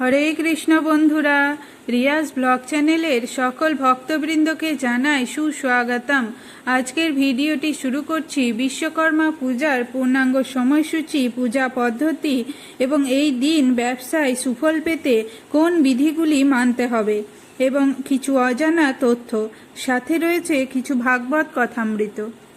হরে কৃষ্ণ বন্ধুরা, রিয়াজ ব্লগ চ্যানেলের সকল ভক্তবৃন্দকে জানাই সুস্বাগতম। আজকের ভিডিওটি শুরু করছি বিশ্বকর্মা পূজার পূর্ণাঙ্গ সময়সূচি, পূজা পদ্ধতি এবং এই দিন ব্যবসায় সুফল পেতে কোন বিধিগুলি মানতে হবে এবং কিছু অজানা তথ্য। সাথে রয়েছে কিছু ভাগবত কথামৃত।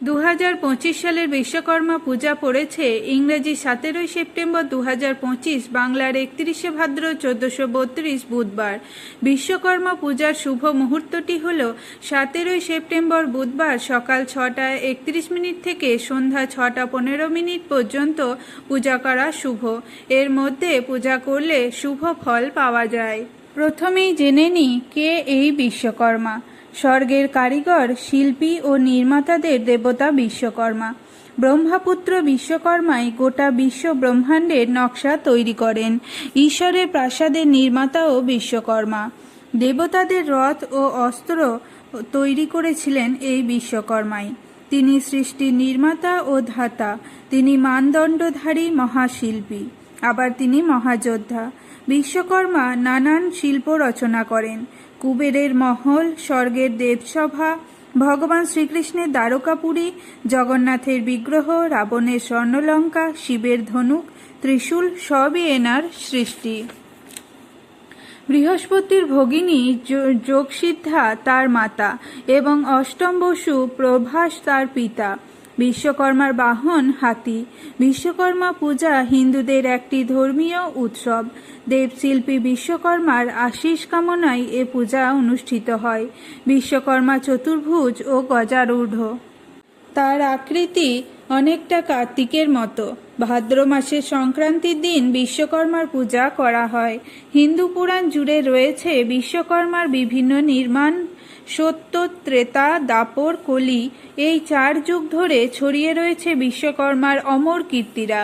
দু হাজার পঁচিশ সালের বিশ্বকর্মা পূজা পড়েছে ইংরেজি সতেরোই সেপ্টেম্বর দু হাজার পঁচিশ, বাংলার একত্রিশে ভাদ্র চোদ্দশো বত্রিশ বুধবার। বিশ্বকর্মা পূজার শুভ মুহূর্তটি হল সতেরোই সেপ্টেম্বর বুধবার সকাল ছটায় একত্রিশ মিনিট থেকে সন্ধ্যা ছটা পনেরো মিনিট পর্যন্ত পূজা করা শুভ। এর মধ্যে পূজা করলে শুভ ফল পাওয়া যায়। প্রথমেই জেনে নিই কে এই বিশ্বকর্মা। স্বর্গের কারিগর, শিল্পী ও নির্মাতাদের দেবতা বিশ্বকর্মা। ব্রহ্মাপুত্র বিশ্বকর্মাই গোটা বিশ্ব ব্রহ্মাণ্ডের নকশা তৈরি করেন। ঈশ্বরের প্রাসাদের নির্মাতাও বিশ্বকর্মা। দেবতাদের রথ ও অস্ত্র তৈরি করেছিলেন এই বিশ্বকর্মাই। তিনি সৃষ্টির নির্মাতা ও ধাতা। তিনি মানদণ্ডধারী মহাশিল্পী। আবার তিনি মহাযোদ্ধা। বিশ্বকর্মা নানান শিল্প রচনা করেন। কুবেরের মহল, স্বর্গের দেবসভা, ভগবান শ্রীকৃষ্ণের দ্বারকাপুরী, জগন্নাথের বিগ্রহ, রাবণের স্বর্ণলঙ্কা, শিবের ধনুক, ত্রিশূল সবই এনার সৃষ্টি। বৃহস্পতির ভগিনী যোগসিদ্ধা তার মাতা এবং অষ্টম বসু প্রভাস তার পিতা। বিশ্বকর্মার বাহন হাতি। বিশ্বকর্মা পূজা হিন্দুদের একটি ধর্মীয় উৎসব। দেবশিল্পী বিশ্বকর্মার আশিস কামনায় এ পূজা অনুষ্ঠিত হয়। বিশ্বকর্মা চতুর্ভুজ ও গজারূঢ়। তার আকৃতি অনেকটা কার্তিকের মতো। ভাদ্র মাসের সংক্রান্তির দিন বিশ্বকর্মার পূজা করা হয়। হিন্দু পুরাণ জুড়ে রয়েছে বিশ্বকর্মার বিভিন্ন নির্মাণ সত্য ত্রেতা দাপর কলি এই চার যুগ ধরে ছড়িয়ে রয়েছে বিশ্বকর্মার অমর কীর্তিরা।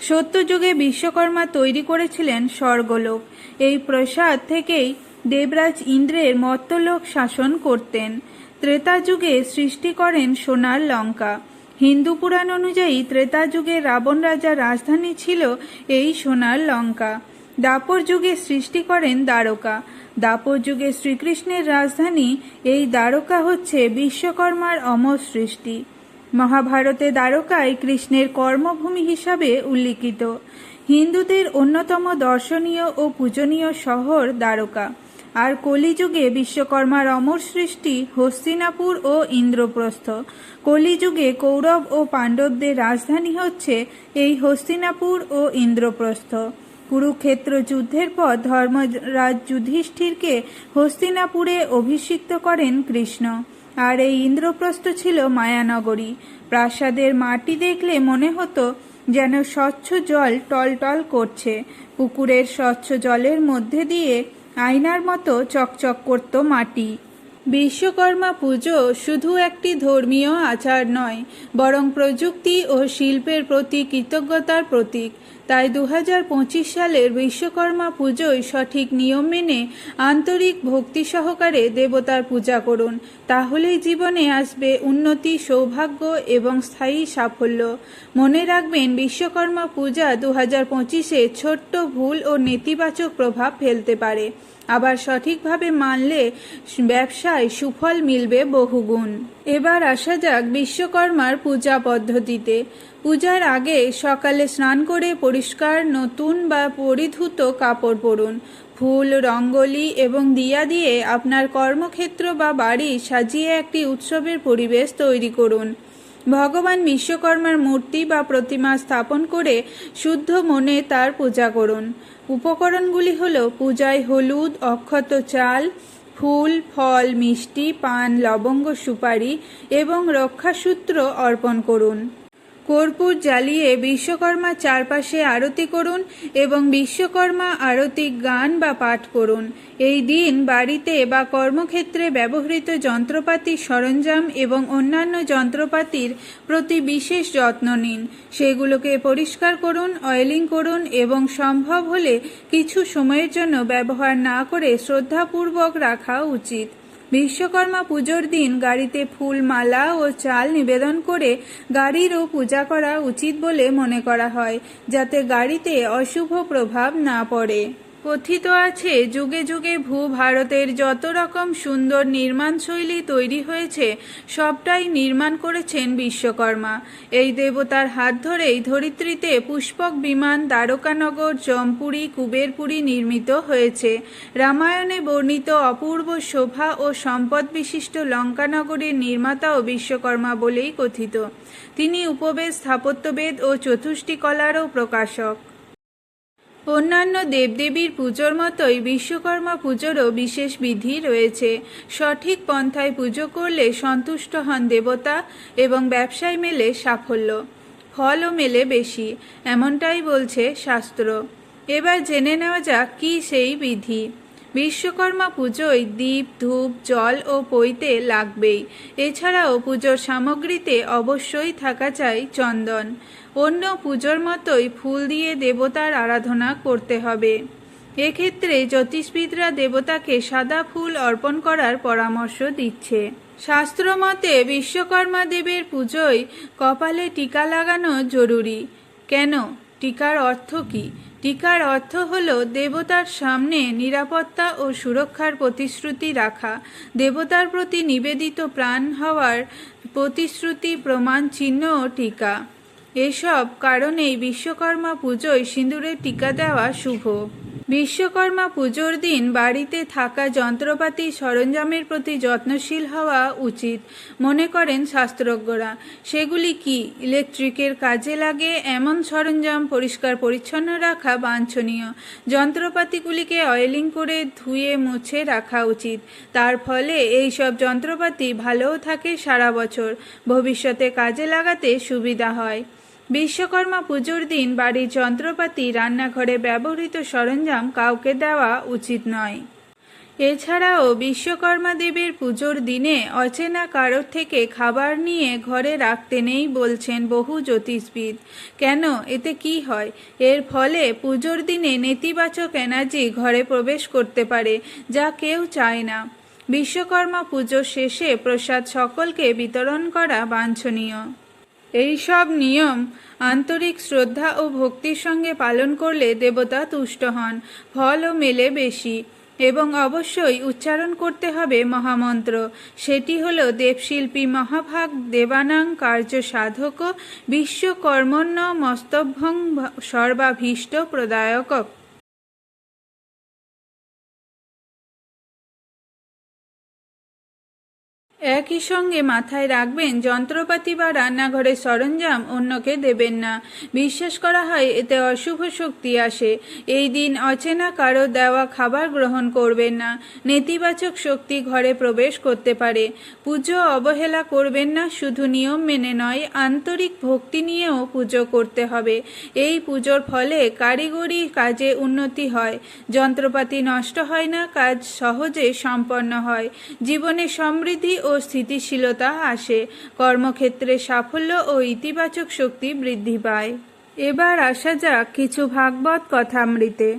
সত্যযুগে বিশ্বকর্মা তৈরি করেছিলেন স্বর্গলোক। এই প্রসাদ থেকেই দেবরাজ ইন্দ্রের মত্তলোক শাসন করতেন। ত্রেতা যুগে সৃষ্টি করেন সোনার লঙ্কা। হিন্দু পুরাণ অনুযায়ী ত্রেতা যুগে রাবণ রাজার রাজধানী ছিল এই সোনার লঙ্কা। দাপর যুগে সৃষ্টি করেন দ্বারকা। দাপর যুগে শ্রীকৃষ্ণের রাজধানী, এই দ্বারকা হচ্ছে বিশ্বকর্মার অমর সৃষ্টি। মহাভারতে দ্বারকায় কৃষ্ণের কর্মভূমি হিসাবে উল্লিখিত। হিন্দুদের অন্যতম দর্শনীয় ও পূজনীয় শহর দ্বারকা। আর কলিযুগে বিশ্বকর্মার অমর সৃষ্টি হস্তিনাপুর ও ইন্দ্রপ্রস্থ। কলিযুগে কৌরব ও পাণ্ডবদের রাজধানী হচ্ছে এই হস্তিনাপুর ও ইন্দ্রপ্রস্থ। কুরুক্ষেত্র যুদ্ধের পর ধর্মরাজ যুধিষ্ঠিরকে হস্তিনাপুরে অভিষিক্ত করেন কৃষ্ণ। আর এই ইন্দ্রপ্রস্থ ছিল মায়ানগরী। প্রাসাদের মাটি দেখলে মনে হতো যেন স্বচ্ছ জল টলটল করছে। পুকুরের স্বচ্ছ জলের মধ্যে দিয়ে আয়নার মতো চকচক করত মাটি। বিশ্বকর্মা পুজো শুধু একটি ধর্মীয় আচার নয়, বরং প্রযুক্তি ও শিল্পের প্রতি কৃতজ্ঞতার প্রতীক। তাই দু হাজার পঁচিশ সালের বিশ্বকর্মা পুজোয় সঠিক নিয়ম মেনে আন্তরিক ভক্তি সহকারে দেবতার পূজা করুন। তাহলেই জীবনে আসবে উন্নতি, সৌভাগ্য এবং স্থায়ী সাফল্য। মনে রাখবেন, বিশ্বকর্মা পূজা দু হাজার পঁচিশে ছোট্ট ভুল ও নেতিবাচক প্রভাব ফেলতে পারে। আবার সঠিকভাবে মানলে ব্যবসায় সুফল মিলবে বহুগুণ। এবার আসা যাক বিশ্বকর্মার পূজা পদ্ধতিতে। পূজার আগে সকালে স্নান করে পরিষ্কার নতুন বা পরিধুত কাপড় পরুন। ফুল, রঙ্গোলি এবং দিয়া দিয়ে আপনার কর্মক্ষেত্র বা বাড়ি সাজিয়ে একটি উৎসবের পরিবেশ তৈরি করুন। ভগবান বিশ্বকর্মার মূর্তি বা প্রতিমা স্থাপন করে শুদ্ধ মনে তার পূজা করুন। উপকরণগুলি হল পূজায় হলুদ, অক্ষত চাল, ফুল, ফল, মিষ্টি, পান, লবঙ্গ সুপারি এবং রক্ষাসূত্র অর্পণ করুন। কর্পূর জ্বালিয়ে বিশ্বকর্মা চারপাশে আরতি করুন এবং বিশ্বকর্মা আরতি গান বা পাঠ করুন। এই দিন বাড়িতে বা কর্মক্ষেত্রে ব্যবহৃত যন্ত্রপাতি সরঞ্জাম এবং অন্যান্য যন্ত্রপাতির প্রতি বিশেষ যত্ন নিন। সেগুলোকে পরিষ্কার করুন অয়েলিং করুন এবং সম্ভব হলে কিছু সময়ের জন্য ব্যবহার না করে শ্রদ্ধাপূর্বক রাখা উচিত। বিশ্বকর্মা পুজোর দিন গাড়িতে ফুল মালা ও চাল নিবেদন করে গাড়িরও পূজা করা উচিত বলে মনে করা হয়, যাতে গাড়িতে অশুভ প্রভাব না পড়ে। কথিত আছে, যুগে যুগে ভূ ভারতের যত রকম সুন্দর নির্মাণ শৈলী তৈরি হয়েছে, সবটাই নির্মাণ করেছেন বিশ্বকর্মা। এই দেবতার হাত ধরেই ধরিত্রীতে পুষ্পক বিমান দ্বারকানগর, জমপুরি, কুবেরপুরি নির্মিত হয়েছে। রামায়ণে বর্ণিত অপূর্ব শোভা ও সম্পদ বিশিষ্ট লঙ্কানগরের নির্মাতাও বিশ্বকর্মা বলেই কথিত। তিনি উপবেশ স্থাপত্যবেদ ও চতুষ্টি কলারও প্রকাশক। অন্যান্য দেবদেবীর পুজোর মতোই বিশ্বকর্মা পুজোরও বিশেষ বিধি রয়েছে। সঠিক পন্থায় পুজো করলে সন্তুষ্ট হন দেবতা এবং ব্যবসায় মেলে সাফল্য, ফলও মেলে বেশি, এমনটাই বলছে শাস্ত্র। এবার জেনে নেওয়া যাক কি সেই বিধি। বিশ্বকর্মা পুজোয় দীপ, ধূপ, জল ও পৈতে লাগবেই। এছাড়াও পুজোর সামগ্রীতে অবশ্যই থাকা চাই চন্দন। অন্য পুজোর মতোই ফুল দিয়ে দেবতার আরাধনা করতে হবে। এক্ষেত্রে জ্যোতিষবিদরা দেবতাকে সাদা ফুল অর্পণ করার পরামর্শ দিচ্ছে। শাস্ত্রমতে বিশ্বকর্মা দেবের পুজোয় কপালে টিকা লাগানো জরুরি। কেন? টিকার অর্থ কী? টিকার অর্থ হল দেবতার সামনে নিরাপত্তা ও সুরক্ষার প্রতিশ্রুতি রাখা। দেবতার প্রতি নিবেদিত প্রাণ হওয়ার প্রতিশ্রুতি, প্রমাণ, চিহ্ন ও টিকা। এসব কারণেই বিশ্বকর্মা পুজোয় সিঁদুরের টিকা দেওয়া শুভ। বিশ্বকর্মা পুজোর দিন বাড়িতে থাকা যন্ত্রপাতি সরঞ্জামের প্রতি যত্নশীল হওয়া উচিত। মনে করেন শাস্ত্রজ্ঞরা, সেগুলি কি ইলেকট্রিকের কাজে লাগে, এমন সরঞ্জাম পরিষ্কার পরিচ্ছন্ন রাখা বাঞ্ছনীয়, যন্ত্রপাতিগুলিকে অয়েলিং করে ধুয়ে মুছে রাখা উচিত। তার ফলে এই সব যন্ত্রপাতি ভালোও থাকে সারা বছর, ভবিষ্যতে কাজে লাগাতে সুবিধা হয়। বিশ্বকর্মা পুজোর দিন বাড়ির যন্ত্রপাতি রান্নাঘরে ব্যবহৃত সরঞ্জাম কাউকে দেওয়া উচিত নয়। এছাড়াও বিশ্বকর্মা দেবের পুজোর দিনে অচেনা কারোর থেকে খাবার নিয়ে ঘরে রাখতে নেই বলছেন বহু জ্যোতিষবিদ। কেন? এতে কি হয়? এর ফলে পুজোর দিনে নেতিবাচক এনার্জি ঘরে প্রবেশ করতে পারে, যা কেউ চায় না। বিশ্বকর্মা পুজো শেষে প্রসাদ সকলকে বিতরণ করা বাঞ্ছনীয়। এই সব নিয়ম আন্তরিক শ্রদ্ধা ও ভক্তির সঙ্গে পালন করলে দেবতা তুষ্ট হন ফলও মেলে বেশি। এবং অবশ্যই উচ্চারণ করতে হবে মহামন্ত্র। সেটি হল দেবশিল্পী মহাভাগ দেবানাং কার্য সাধক বিশ্বকর্মণ্য মস্তভ্যং সর্বাভীষ্ট প্রদায়ক একই সঙ্গে মাথায় রাখবেন, যন্ত্রপাতি বা রান্নাঘরের সরঞ্জাম অন্যকে দেবেন না। বিশ্বাস করা হয়, এতে অশুভ শক্তি আসে। এই দিন অচেনা কারও দেওয়া খাবার গ্রহণ করবেন না। নেতিবাচক শক্তি ঘরে প্রবেশ করতে পারে। পুজো অবহেলা করবেন না, শুধু নিয়ম মেনে নয়, আন্তরিক ভক্তি নিয়েও পুজো করতে হবে। এই পুজোর ফলে কারিগরি কাজে উন্নতি হয়। যন্ত্রপাতি নষ্ট হয় না, কাজ সহজে সম্পন্ন হয়। জীবনে সমৃদ্ধি স্থিতিশীলতা আসে, কর্মক্ষেত্রে সাফল্য ও ইতিবাচক শক্তি বৃদ্ধি পায়। এবার আসা যাক কিছু ভাগবত কথামৃতে।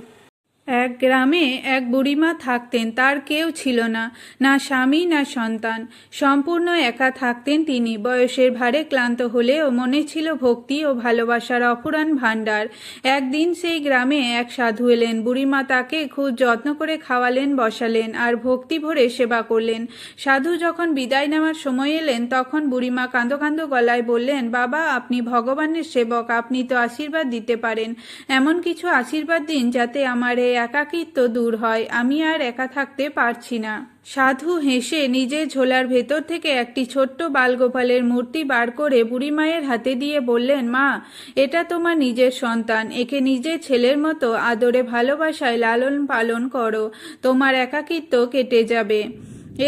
এক গ্রামে এক বুড়িমা থাকতেন, তার কেউ ছিল না না স্বামী, না সন্তান। সম্পূর্ণ একা থাকতেন তিনি। বয়সের ভারে ক্লান্ত হলেও মনে ছিল ভক্তি ও ভালোবাসার অফুরান ভাণ্ডার। একদিন সেই গ্রামে এক সাধু এলেন। বুড়িমা তাকে খুব যত্ন করে খাওয়ালেন, বসালেন আর ভক্তি ভরে সেবা করলেন। সাধু যখন বিদায় নেওয়ার সময় এলেন, তখন বুড়িমা কাঁদো কাঁদো গলায় বললেন, বাবা, আপনি ভগবানের সেবক, আপনি তো আশীর্বাদ দিতে পারেন। এমন কিছু আশীর্বাদ দিন যাতে আমার এই একাকিত্ব দূর হয়। আমি আর একা থাকতে পারছি না। সাধু হেসে নিজের ঝোলার ভেতর থেকে একটি ছোট্ট বালগোপালের মূর্তি বার করে বুড়িমায়ের হাতে দিয়ে বললেন, মা, এটা তোমার নিজের সন্তান। একে নিজের ছেলের মতো আদরে ভালোবাসায় লালন পালন করো। তোমার একাকিত্ব কেটে যাবে।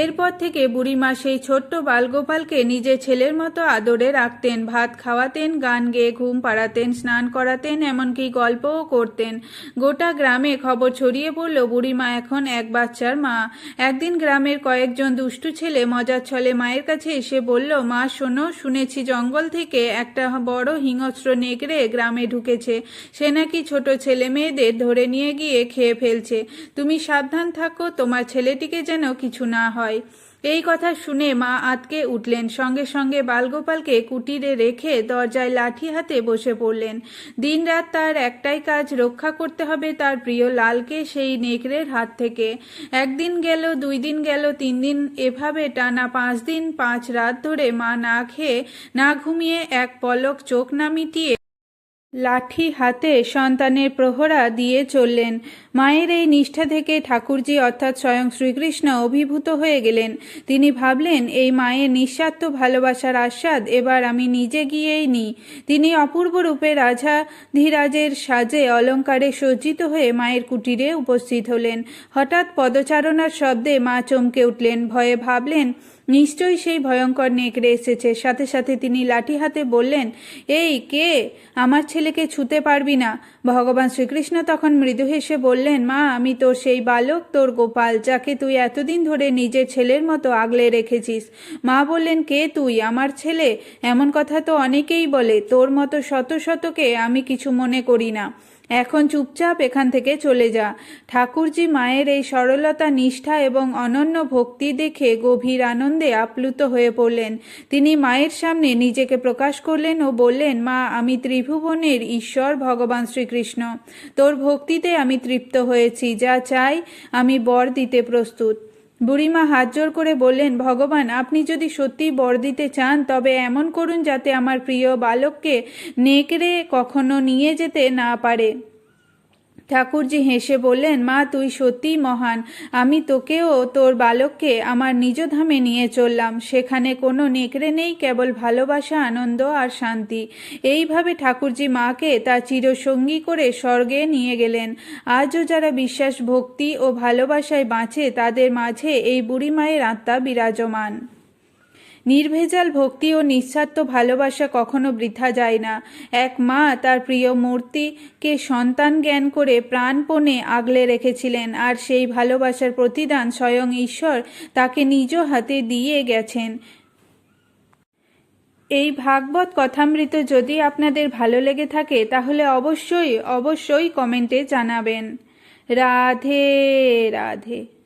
এরপর থেকে বুড়িমা সেই ছোট্ট বালগোপালকে নিজের ছেলের মতো আদরে রাখতেন, ভাত খাওয়াতেন, গান গেয়ে ঘুম পাড়াতেন, স্নান করাতেন, এমনকি গল্পও করতেন। গোটা গ্রামে খবর ছড়িয়ে পড়ল বুড়িমা এখন এক বাচ্চার মা। একদিন গ্রামের কয়েকজন দুষ্টু ছেলে মজার ছলে মায়ের কাছে এসে বলল, মা, শোনো, শুনেছি জঙ্গল থেকে একটা বড় হিংস্র নেকড়ে গ্রামে ঢুকেছে। সে নাকি ছোট ছেলে মেয়েদের ধরে নিয়ে গিয়ে খেয়ে ফেলছে। তুমি সাবধান থাকো, তোমার ছেলেটিকে যেন কিছু না হয়। এই কথা শুনে মা আতকে উঠলেন। সঙ্গে সঙ্গে বালগোপালকে কুটিরে রেখে দরজায় লাঠি হাতে বসে পড়লেন। দিনরাত তার একটাই কাজ, রক্ষা করতে হবে তার প্রিয় লালকে সেই নেকড়ের হাত থেকে। একদিন গেল, দুই দিন গেল, তিন দিন এভাবে টানা পাঁচ দিন, পাঁচ রাত ধরে মা না খেয়ে, না ঘুমিয়ে এক পলক চোখ না মিটিয়ে লাঠি হাতে সন্তানের প্রহরা দিয়ে চললেন। মায়ের এই নিষ্ঠা থেকে ঠাকুরজি অর্থাৎ স্বয়ং শ্রীকৃষ্ণ অভিভূত হয়ে গেলেন। তিনি ভাবলেন, এই মায়ের নিঃস্বার্থ ভালোবাসার আস্বাদ এবার আমি নিজে গিয়েই নিই। তিনি অপূর্ব রূপে রাজা ধীরাজের সাজে অলঙ্কারে সজ্জিত হয়ে মায়ের কুটিরে উপস্থিত হলেন। হঠাৎ পদচারণার শব্দে মা চমকে উঠলেন। ভয়ে ভাবলেন নিশ্চয়ই সেই ভয়ঙ্কর নেকড়ে এসেছে। সাথে সাথে তিনি লাঠি হাতে বললেন, এই, কে? আমার ছেলেকে ছুতে পারবি না। ভগবান শ্রীকৃষ্ণ তখন মৃদু হেসে বললেন, মা, আমি তোর সেই বালক, তোর গোপাল, যাকে তুই এতদিন ধরে নিজের ছেলের মতো আগলে রেখেছিস। মা বললেন, কে তুই? আমার ছেলে? এমন কথা তো অনেকেই বলে, তোর মতো শত শতকে আমি কিছু মনে করি না। এখন চুপচাপ এখান থেকে চলে যা। ঠাকুরজি মায়ের এই সরলতা, নিষ্ঠা এবং অনন্য ভক্তি দেখে গভীর আনন্দে আপ্লুত হয়ে পড়লেন। তিনি মায়ের সামনে নিজেকে প্রকাশ করলেন ও বললেন, মা, আমি ত্রিভুবনের ঈশ্বর, ভগবান শ্রীকৃষ্ণ। তোর ভক্তিতে আমি তৃপ্ত হয়েছি। যা চাই আমি বর দিতে প্রস্তুত। বুড়িমা হাত জোর করে বললেন, ভগবান, আপনি যদি সত্যি বর দিতে চান, তবে এমন করুন যাতে আমার প্রিয় বালককে নেকড়ে কখনো নিয়ে যেতে না পারে। ঠাকুরজি হেসে বললেন, মা, তুই সত্যিই মহান। আমি তোকেও, তোর বালককে আমার নিজ ধামে নিয়ে চললাম। সেখানে কোনো নেকড়ে নেই, কেবল ভালোবাসা, আনন্দ আর শান্তি। এইভাবে ঠাকুরজি মাকে তার চিরসঙ্গী করে স্বর্গে নিয়ে গেলেন। আজও যারা বিশ্বাস, ভক্তি ও ভালোবাসায় বাঁচে, তাদের মাঝে এই বুড়ি মায়ের আত্মা বিরাজমান। নির্ভেজাল ভক্তি ও নিঃস্বার্থ ভালোবাসা কখনো বৃথা যায় না। এক মা তার প্রিয় মূর্তিকে সন্তান জ্ঞান করে প্রাণপণে আগলে রেখেছিলেন আর সেই ভালোবাসার প্রতিদান স্বয়ং ঈশ্বর তাকে নিজ হাতে দিয়ে গেছেন। এই ভাগবত কথামৃত যদি আপনাদের ভালো লেগে থাকে, তাহলে অবশ্যই অবশ্যই কমেন্টে জানাবেন। রাধে রাধে।